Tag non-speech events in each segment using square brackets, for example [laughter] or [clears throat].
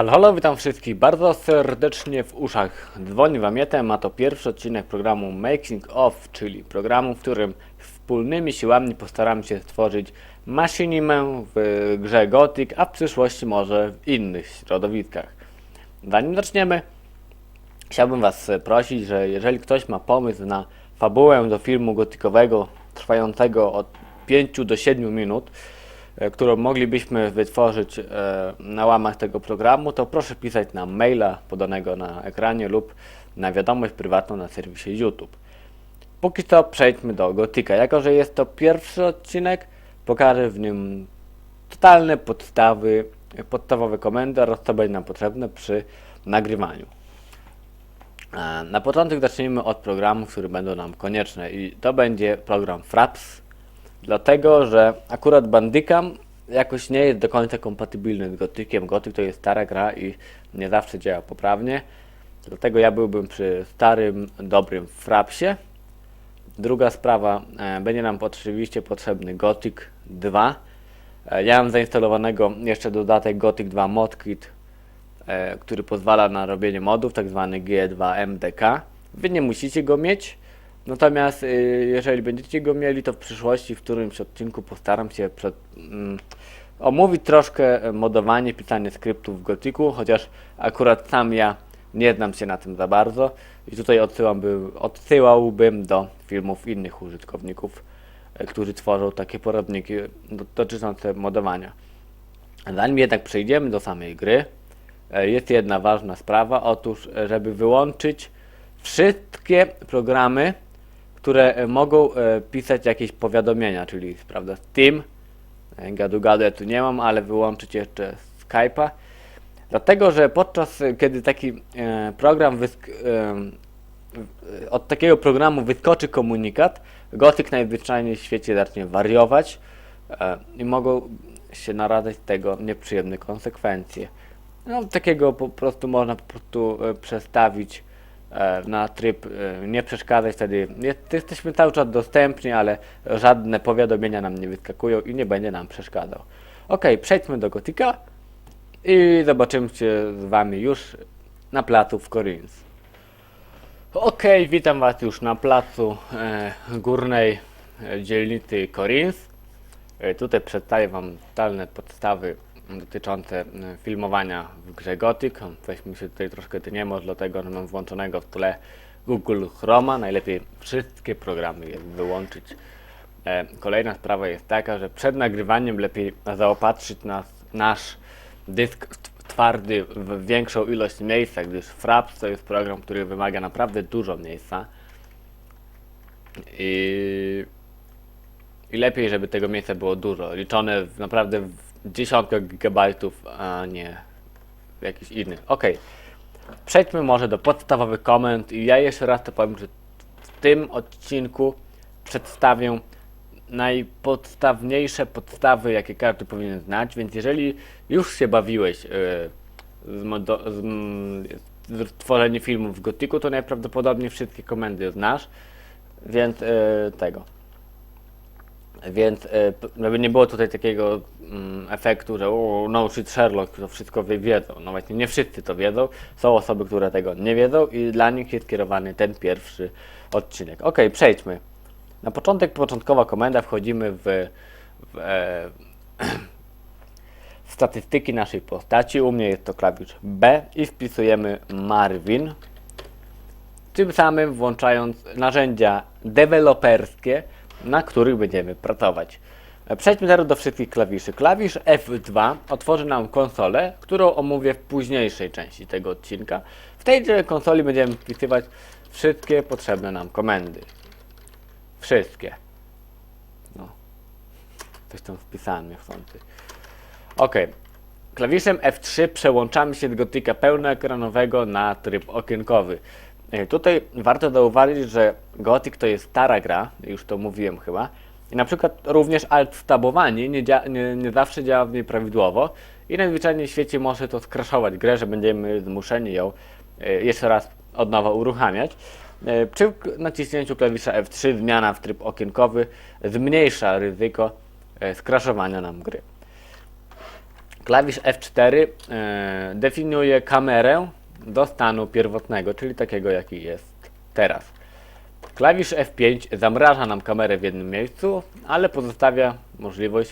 Halo, halo, witam wszystkich bardzo serdecznie w uszach. Dzwoni Wam Jetem, a to pierwszy odcinek programu Making of, czyli programu, w którym wspólnymi siłami postaramy się stworzyć maszynimę w grze Gothic, a w przyszłości może w innych środowiskach. Zanim zaczniemy, chciałbym Was prosić, że jeżeli ktoś ma pomysł na fabułę do filmu gotykowego trwającego od 5 do 7 minut, którą moglibyśmy wytworzyć e, na łamach tego programu, to proszę pisać na maila podanego na ekranie lub na wiadomość prywatną na serwisie YouTube. Póki co przejdźmy do Gotika. Jako, że jest to pierwszy odcinek, pokażę w nim totalne podstawy, podstawowe komendy oraz co będzie nam potrzebne przy nagrywaniu. E, Na początek zacznijmy od programów, które będą nam konieczne i to będzie program Fraps, dlatego że akurat Bandicam jakoś nie jest do końca kompatybilny z Gotykiem. Gotyk to jest stara gra i nie zawsze działa poprawnie, dlatego ja byłbym przy starym, dobrym Frapsie. Druga sprawa, e, będzie nam oczywiście potrzebny Gothic 2. E, ja mam zainstalowanego jeszcze dodatek Gothic 2 ModKit, e, który pozwala na robienie modów, tak zwany G2 MDK. Wy nie musicie go mieć, natomiast y, jeżeli będziecie go mieli, to w przyszłości w którymś odcinku postaram się przed, mm, omówić troszkę e, modowanie, pisanie skryptów w Gothicu, chociaż akurat sam ja nie znam się na tym za bardzo i tutaj odsyłałbym, odsyłałbym do filmów innych użytkowników, e, którzy tworzą takie poradniki do- dotyczące modowania. Zanim jednak przejdziemy do samej gry, e, jest jedna ważna sprawa. Otóż, żeby wyłączyć wszystkie programy, które e, mogą e, pisać jakieś powiadomienia, czyli prawda, Steam, e, gadu gadu ja tu nie mam, ale wyłączyć jeszcze Skype'a. Dlatego, że podczas kiedy taki program od takiego programu wyskoczy komunikat, Gothic najzwyczajniej w świecie zacznie wariować i mogą się naradzać z tego nieprzyjemne konsekwencje. No, takiego po prostu można po prostu przestawić na tryb e, nie przeszkadzać, wtedy jest, jesteśmy cały czas dostępni, ale żadne powiadomienia nam nie wyskakują i nie będzie nam przeszkadzał. Ok, przejdźmy do Gotika i zobaczymy się z Wami już na placu w Corins. Okej, witam Was już na placu e, górnej e, dzielnicy Corins. E, tutaj przedstawię Wam totalne podstawy dotyczące e, filmowania w grze Gothic. Weźmy się tutaj troszkę tniemy, dlatego że mam włączonego w tle Google Chroma. Najlepiej wszystkie programy wyłączyć. E, Kolejna sprawa jest taka, że przed nagrywaniem lepiej zaopatrzyć nas, nasz dysk twardy w większą ilość miejsca, gdyż Fraps to jest program, który wymaga naprawdę dużo miejsca. I, i lepiej, żeby tego miejsca było dużo, liczone w naprawdę w dziesiątkach gigabajtów, a nie w jakichś innych. Ok, przejdźmy może do podstawowych komend i ja jeszcze raz to powiem, że w tym odcinku przedstawię najpodstawniejsze podstawy, jakie każdy powinien znać, więc jeżeli już się bawiłeś yy, z, z, z tworzeniem filmów w Gotiku, to najprawdopodobniej wszystkie komendy znasz, więc yy, tego. Więc e, żeby nie było tutaj takiego mm, efektu, że o, shit Sherlock, to wszystko wie- wiedzą. No właśnie nie wszyscy to wiedzą. Są osoby, które tego nie wiedzą i dla nich jest kierowany ten pierwszy odcinek. Ok, przejdźmy. Na początek, początkowa komenda, wchodzimy w, w e, [clears throat] statystyki naszej postaci. U mnie jest to klawisz B i wpisujemy Marvin tym samym włączając narzędzia deweloperskie, na których będziemy pracować. Przejdźmy teraz do wszystkich klawiszy. Klawisz F2 otworzy nam konsolę, którą omówię w późniejszej części tego odcinka. W tej konsoli będziemy wpisywać wszystkie potrzebne nam komendy. Wszystkie. No. Coś tam wpisałem niechcący. Ok. Klawiszem F3 przełączamy się z gotyka pełnoekranowego na tryb okienkowy. E, Tutaj warto zauważyć, że Gothic to jest stara gra, już to mówiłem chyba. I na przykład również alt-tabowanie nie, nie, nie zawsze działa w niej prawidłowo i najzwyczajniej w świecie może to skraszować grę, że będziemy zmuszeni ją e, jeszcze raz od nowa uruchamiać. E, Przy naciśnięciu klawisza F3 zmiana w tryb okienkowy zmniejsza ryzyko skraszowania nam gry. Klawisz F4 e, definiuje kamerę do stanu pierwotnego, czyli takiego jaki jest teraz. Klawisz F5 zamraża nam kamerę w jednym miejscu, ale pozostawia możliwość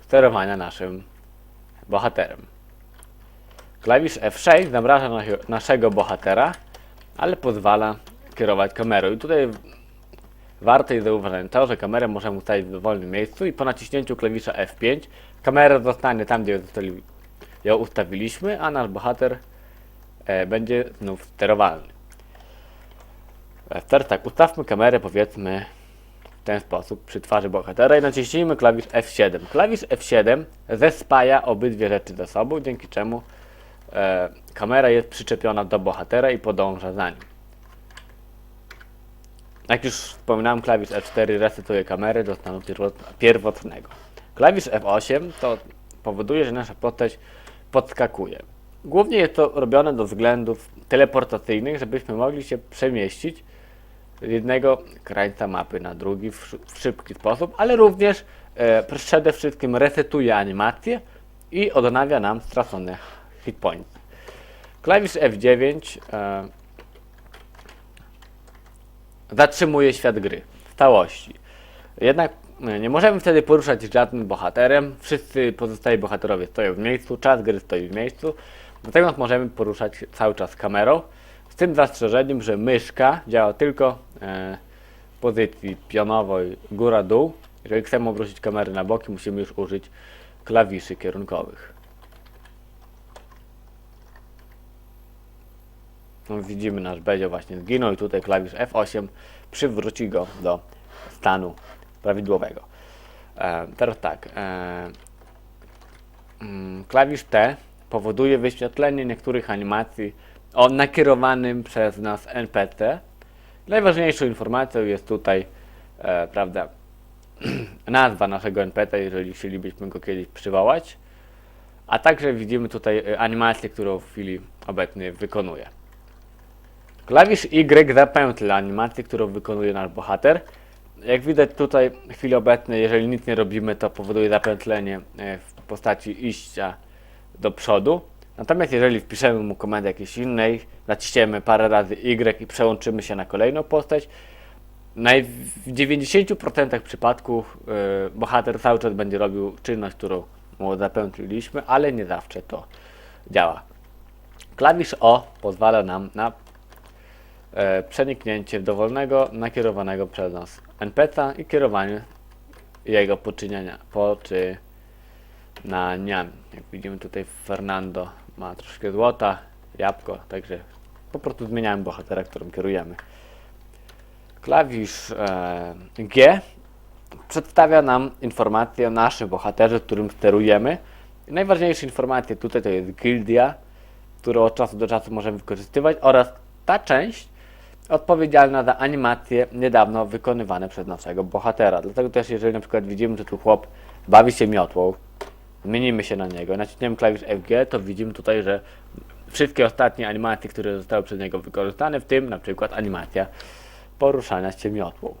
sterowania naszym bohaterem. Klawisz F6 zamraża naszego bohatera, ale pozwala kierować kamerą. I tutaj Warto jest zauważyć to, że kamerę możemy ustawić w dowolnym miejscu i po naciśnięciu klawisza F5 kamera zostanie tam, gdzie ją ustawiliśmy, a nasz bohater będzie znów sterowalny. E, Teraz tak, ustawmy kamerę powiedzmy w ten sposób przy twarzy bohatera i naciśnijmy klawisz F7. Klawisz F7 zespaja obydwie rzeczy ze sobą, dzięki czemu e, kamera jest przyczepiona do bohatera i podąża za nim. Jak już wspominałem, klawisz F4 resetuje kamerę do stanu pierwot- pierwotnego. Klawisz F8 to powoduje, że nasza postać podskakuje. Głównie jest to robione do względów teleportacyjnych, żebyśmy mogli się przemieścić z jednego krańca mapy na drugi w, szy- w szybki sposób, ale również e, przede wszystkim resetuje animację i odnawia nam stracone hitpoints. Klawisz F9 e, zatrzymuje świat gry w całości. Jednak e, nie możemy wtedy poruszać żadnym bohaterem. Wszyscy pozostali bohaterowie stoją w miejscu, czas gry stoi w miejscu. Natomiast możemy poruszać cały czas kamerą. Z tym zastrzeżeniem, że myszka działa tylko e, w pozycji pionowej góra-dół. Jeżeli chcemy obrócić kamerę na boki, musimy już użyć klawiszy kierunkowych. No, widzimy nasz Bezio właśnie zginął i tutaj klawisz F8 przywróci go do stanu prawidłowego. E, teraz tak. E, mm, klawisz T powoduje wyświetlenie niektórych animacji o nakierowanym przez nas NPC. Najważniejszą informacją jest tutaj, e, prawda, [clears throat] nazwa naszego NPC, jeżeli chcielibyśmy go kiedyś przywołać. A także widzimy tutaj e, animację, którą w chwili obecnej wykonuje. Klawisz Y zapętla animację, którą wykonuje nasz bohater. Jak widać tutaj w chwili obecnej, jeżeli nic nie robimy, to powoduje zapętlenie e, w postaci iścia do przodu. Natomiast jeżeli wpiszemy mu komendę jakiejś innej, naciśniemy parę razy Y i przełączymy się na kolejną postać, w 90% przypadków e, bohater cały czas będzie robił czynność, którą mu zapętliliśmy, ale nie zawsze to działa. Klawisz O pozwala nam na e, przeniknięcie dowolnego, nakierowanego przez nas NPC i kierowanie jego poczyniania, poczynaniami. Jak widzimy tutaj Fernando ma troszkę złota, jabłko, także po prostu zmieniamy bohatera, którym kierujemy. Klawisz e, G przedstawia nam informację o naszym bohaterze, którym sterujemy. Najważniejsze informacje tutaj to jest gildia, którą od czasu do czasu możemy wykorzystywać oraz ta część odpowiedzialna za animacje niedawno wykonywane przez naszego bohatera. Dlatego też jeżeli na przykład widzimy, że tu chłop bawi się miotłą, zmienimy się na niego, naciśniemy klawisz FG, to widzimy tutaj, że wszystkie ostatnie animacje, które zostały przez niego wykorzystane, w tym na przykład animacja poruszania się miotłą.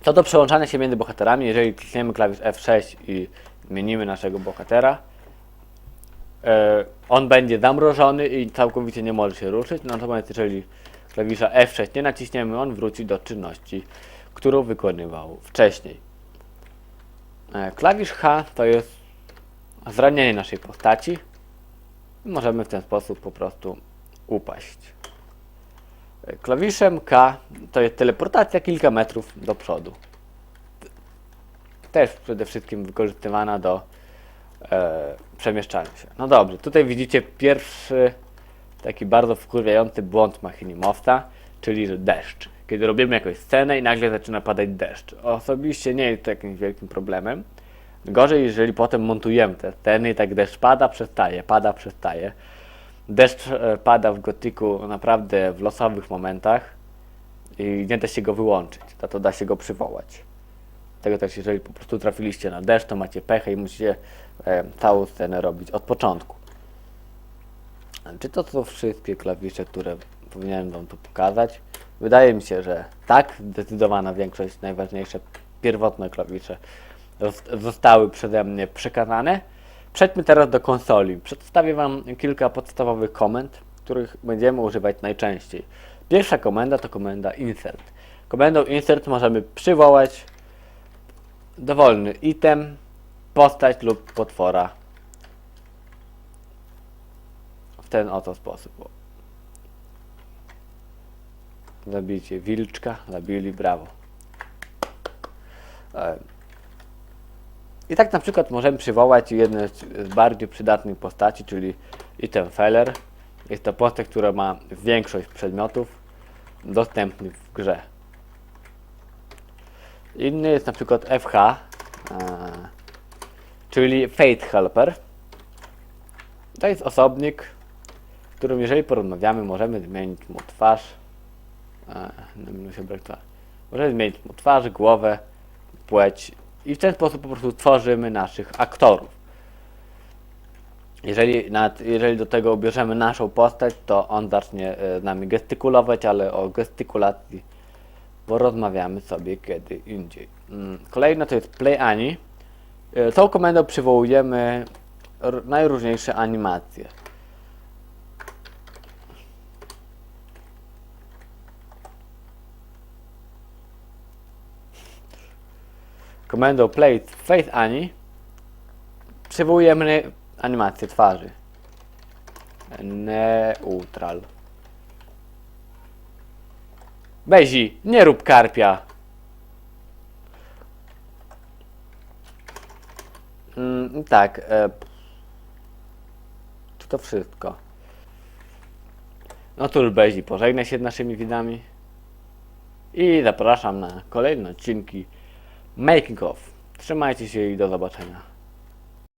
Co do przełączania się między bohaterami, jeżeli klikniemy klawisz F6 i zmienimy naszego bohatera, e, on będzie zamrożony i całkowicie nie może się ruszyć, natomiast jeżeli klawisza F6 nie naciśniemy, on wróci do czynności, którą wykonywał wcześniej. E, Klawisz H to jest zranienie naszej postaci. Możemy w ten sposób po prostu upaść. Klawiszem K to jest teleportacja kilka metrów do przodu. Też przede wszystkim wykorzystywana do e, przemieszczania się. No dobrze, tutaj widzicie pierwszy taki bardzo wkurwiający błąd machinimowca, czyli że deszcz. Kiedy robimy jakąś scenę i nagle zaczyna padać deszcz. Osobiście nie jest to jakimś wielkim problemem. Gorzej, jeżeli potem montujemy te sceny i tak deszcz pada, przestaje, pada, przestaje. Deszcz e, pada w gotiku naprawdę w losowych momentach i nie da się go wyłączyć, za to da się go przywołać. Tego też, jeżeli po prostu trafiliście na deszcz, to macie pechę i musicie e, całą scenę robić od początku. Czy to są wszystkie klawisze, które powinienem Wam tu pokazać? Wydaje mi się, że tak. Zdecydowana większość, najważniejsze pierwotne klawisze zostały przeze mnie przekazane. Przejdźmy teraz do konsoli. Przedstawię Wam kilka podstawowych komend, których będziemy używać najczęściej. Pierwsza komenda to komenda insert. Komendą insert możemy przywołać dowolny item, postać lub potwora w ten oto sposób. Zabijcie wilczka, zabili, brawo. I tak na przykład możemy przywołać jedne z bardziej przydatnych postaci, czyli item feller. Jest to postać, która ma większość przedmiotów dostępnych w grze. Inny jest na przykład FH, e, czyli Fate Helper. To jest osobnik, którym jeżeli porozmawiamy, możemy zmienić mu twarz. E. Możemy zmienić mu twarz, głowę, płeć i w ten sposób po prostu tworzymy naszych aktorów. Jeżeli, jeżeli do tego ubierzemy naszą postać, to on zacznie e, z nami gestykulować, ale o gestykulacji porozmawiamy sobie kiedy indziej. Mm, Kolejna to jest Play Ani. E, Tą komendą przywołujemy najróżniejsze animacje. Komendą Play Face Ani przywołujemy animację twarzy. Neutral. Bezi, nie rób karpia. Mm, tak. E, to wszystko? No to Bezi, pożegnaj się z naszymi widzami. I zapraszam na kolejne odcinki Making of. Trzymajcie się i do zobaczenia.